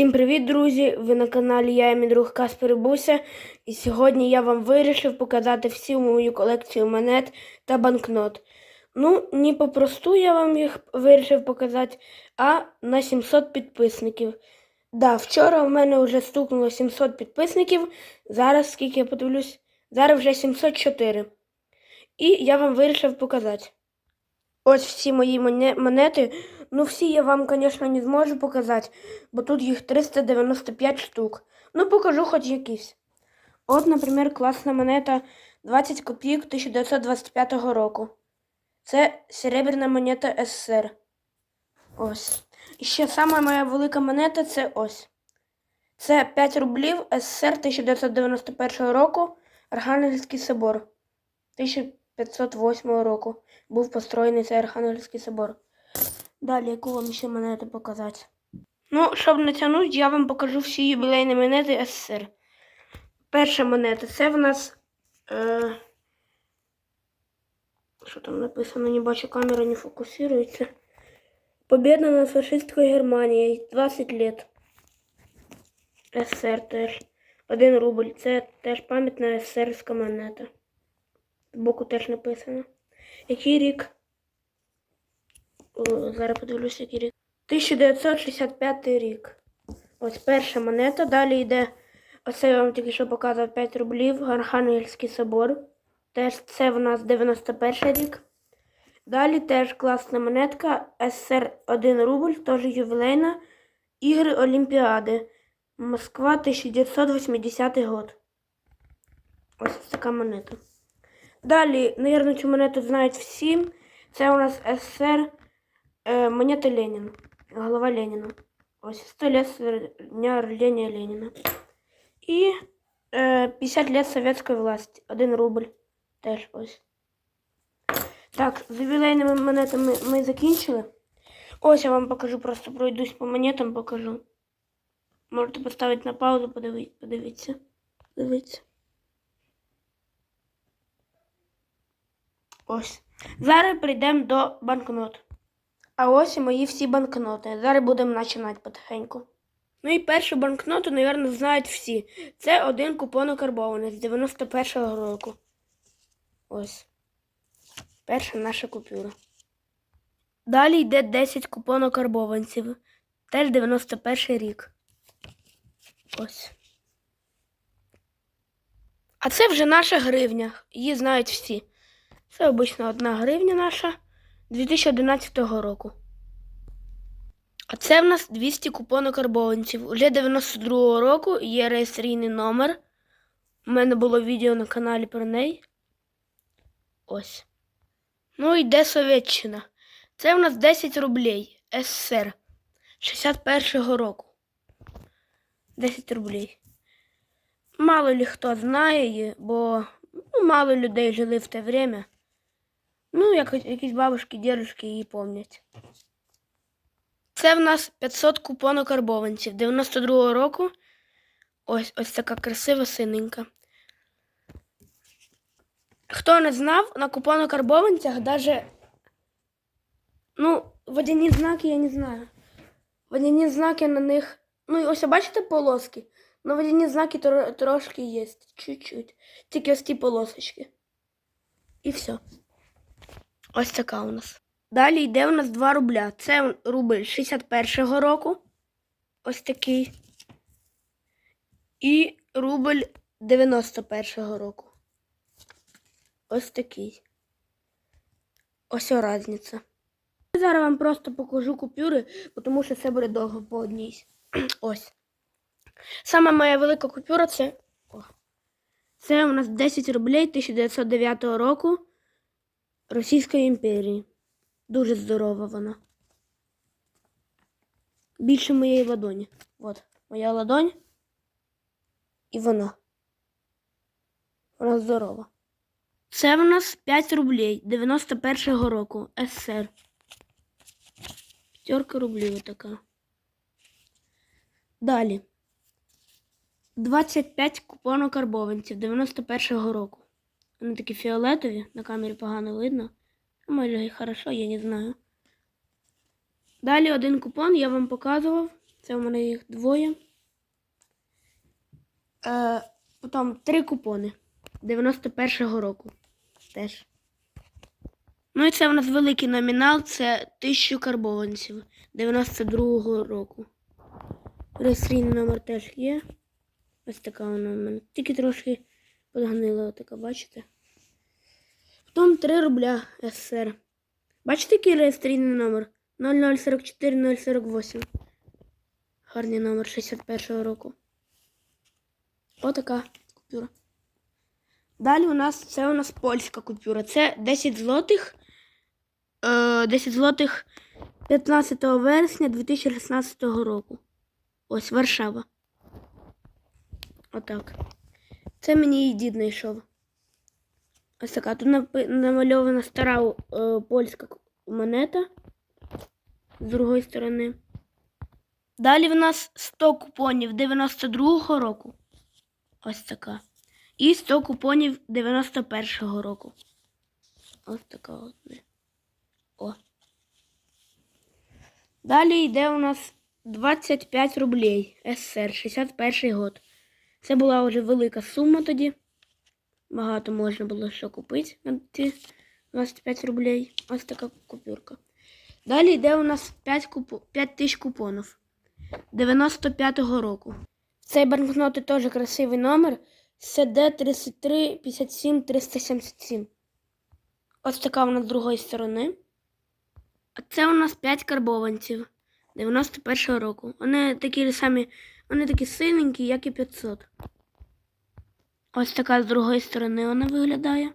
Всім привіт, друзі! Ви на каналі Я і мій друг Каспер Буся. І сьогодні я вам вирішив показати всю мою колекцію монет та банкнот. Ну, не попросту я вам їх вирішив показати, а на 700 підписників. Да, вчора в мене вже стукнуло 700 підписників. Зараз, скільки я подивлюсь, зараз вже 704. І я вам вирішив показати. Ось всі мої монети. Ну, всі я вам, звісно, не зможу показати, бо тут їх 395 штук. Ну, покажу хоч якісь. От, наприклад, класна монета 20 копійок 1925 року. Це серебряна монета СССР. Ось. І ще сама моя велика монета це ось. Це 5 рублів СССР 1991 року. Архангельський собор. 1508 року був построєний цей Архангельський собор. Далі, яку вам ще монету показати? Ну, щоб не тягнути, я вам покажу всі юбілейні монети СССР. Перша монета це в нас. Е... Що там написано? Не бачу, камера не фокусується. Победа над фашистською Германією. 20 лет. СССР теж. Один рубль. Це теж пам'ятна СССРська монета. Збоку теж написано. Який рік? О, зараз подивлюся, який рік. 1965 рік. Ось перша монета. Далі йде. Оце я вам тільки що показував 5 рублів. Архангельський собор. Теж це в нас 91 рік. Далі теж класна монетка. СССР 1 рубль, теж ювілейна. Ігри Олімпіади. Москва 1980 год. Ось така монета. Далі, наверное, цю монету знають всі. Це у нас СССР е, монета Ленін. Голова Леніна. Ось 100 лет дня рождения Ленина. І е, 50 лет советської власті. 1 рубль. Теж ось. Так, з ювілейними монетами ми закінчили. Ось я вам покажу, просто пройдусь по монетам, покажу. Можете поставити на паузу, подивіться. Подивіться. Ось. Зараз прийдемо до банкнот. А ось і мої всі банкноти. Зараз будемо починати потихеньку. Ну і першу банкноту, мабуть, знають всі. Це один купон карбований з 91-го року. Ось. Перша наша купюра. Далі йде 10 купонокарбованців. Теж 91 рік. Ось. А це вже наша гривня. Її знають всі. Це обична одна гривня наша 2011 року. А це в нас 200 купонокарбованців. Уже 92 року є реєстраційний номер. У мене було відео на каналі про неї. Ось. Ну, йде Совєтщина. Це в нас 10 рублей СССР 61-го року. 10 рублей. Мало ли хто знає бо ну, мало людей жили в те время. Ну, як, якісь бабушки, дідушки її пам'ятають. Це в нас 500 купонокарбованців 92-го року. Ось ось така красива синенька. Хто не знав, на купонокарбованцях даже. Ну, водяні знаки я не знаю. Водяні знаки на них. Ну, і ось бачите полоски? Ну, водяні знаки тро- трошки є. Чуть-чуть. Тільки ось ті полосочки. І все. Ось така у нас. Далі йде у нас 2 рубля. Це рубль 61-го року. Ось такий. І рубль 91-го року. Ось такий. Ось разниця. Зараз вам просто покажу купюри, тому що це буде довго по одній. Ось. Сама моя велика купюра це. О. Це у нас 10 рублей 1909 року Російської імперії. Дуже здорова вона. Більше моєї ладоні. От, моя ладонь. І вона. Вона здорова. Це в нас 5 рублей 91-го року СССР. П'ятерка рублів така. Далі. 25 купонокарбованців 91-го року. Вони такі фіолетові, на камері погано видно. Може і хорошо, я не знаю. Далі один купон я вам показував. Це у мене їх двоє. Е, потім три купони 91-го року. Теж. Ну і це у нас великий номінал, це 1000 карбованців 92-го року. Реєстраційний номер теж є. Ось така вона у мене. Тільки трошки подгнила, така, бачите? Потім 3 рубля СССР. Бачите, який реєстраційний номер? 0044 048. Гарний номер 61-го року. Отака купюра. Далі у нас це у нас польська купюра. Це 10 злотих. Е, 10 злотих 15 вересня 2016 року. Ось Варшава. Отак. Це мені її дід знайшов. Ось така. Тут намальована стара е, польська монета з другої сторони. Далі в нас 100 купонів 92-го року. Ось така. І 100 купонів 91-го року. Ось така от. О. Далі йде у нас 25 рублей СССР, 61 год. Це була вже велика сума тоді. Багато можна було що купити на ці 25 рублей. Ось така купюрка. Далі йде у нас 5, купу... 5 тисяч купонів 95-го року. Цей банкноти теж красивий номер. СД 33 57 377. Ось така вона з другої сторони. А це у нас 5 карбованців 91-го року. Вони такі самі, вони такі синенькі, як і 500. Ось така з другої сторони вона виглядає.